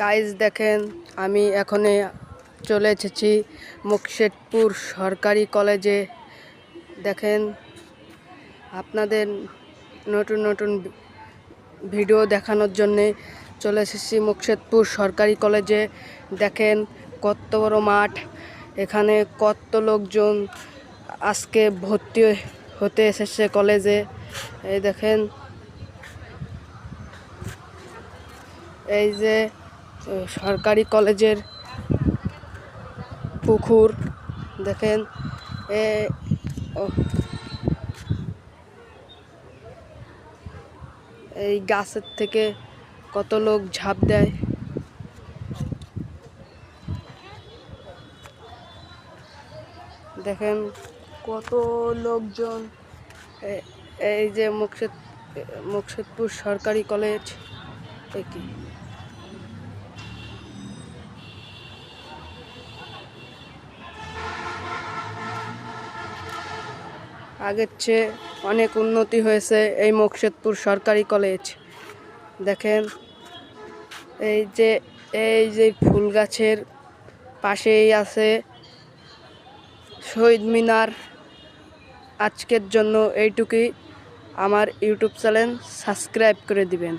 Guys দেখেন, আমি এখনে চলে এসেছি মুকশেদপুর সরকারি কলেজে। দেখেন, আপনাদের নতুন নতুন ভিডিও দেখানোর জন্যে চলে এসেছি মুকশেদপুর সরকারি কলেজে। দেখেন, কত বড় মাঠ। এখানে কত লোকজন আজকে ভর্তি হতে এসেছে কলেজে। এই দেখেন, এই যে সরকারি কলেজের পুকুর, দেখেন। এ এই গাছের থেকে কত লোক ঝাঁপ দেয়। দেখেন কত লোকজন। এই যে মুকশেদ, মুকশেদপুর সরকারি কলেজ কি? আগের চেয়ে অনেক উন্নতি হয়েছে এই মোকশেদপুর সরকারি কলেজ। দেখেন, এই যে এই যে ফুল গাছের পাশেই আছে শহীদ মিনার। আজকের জন্য এইটুকুই। আমার ইউটিউব চ্যানেল সাবস্ক্রাইব করে দিবেন।